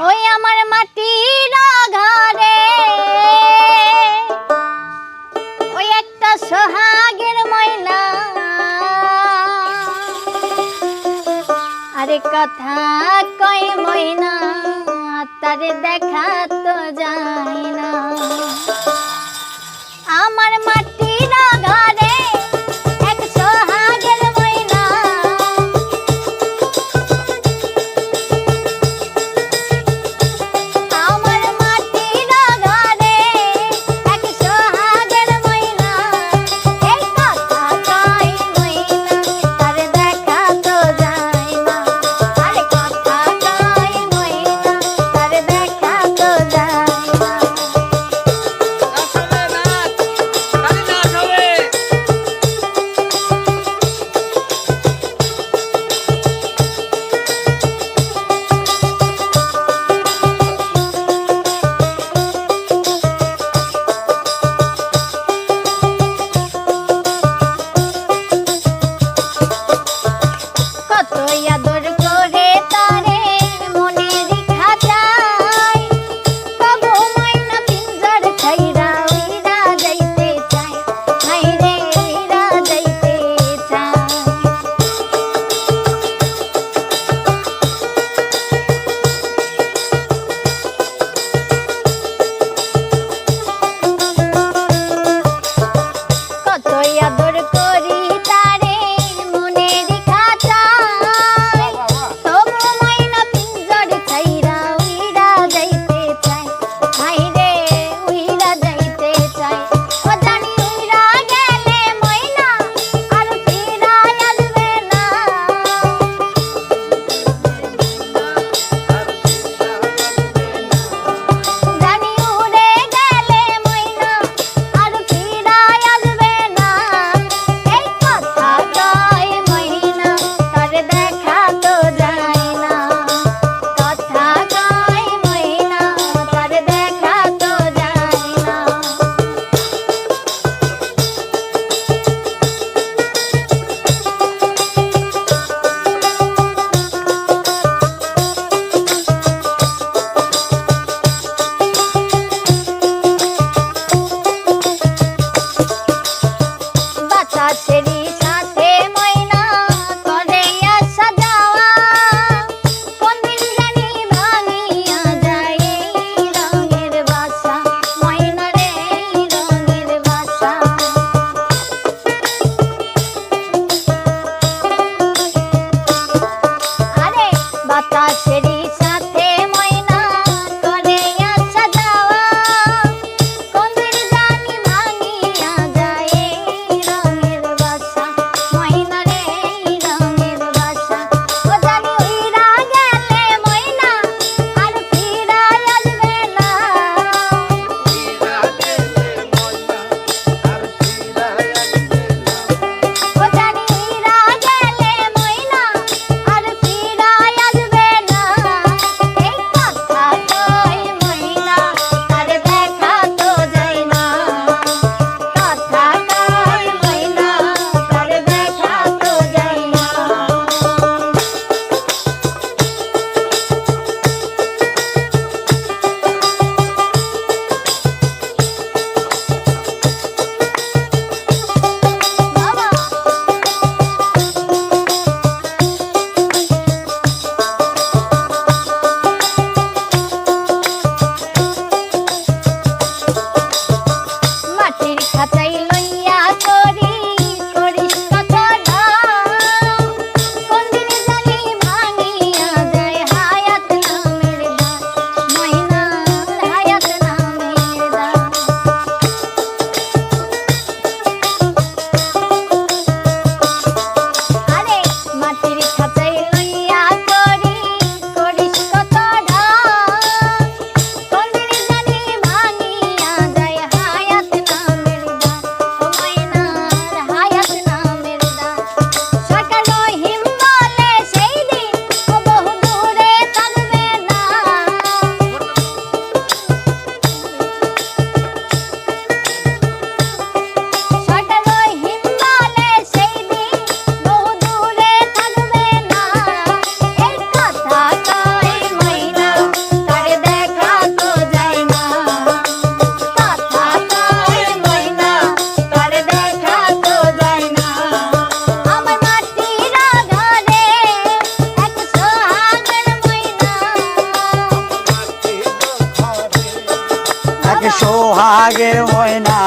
ওই আমার মাটির ঘরে ওই একটা সোহাগের ময়না আরে কথা কয় ময়না, তারে দেখা তো যায় না। আমার মাটির って সোহাগের ময়না।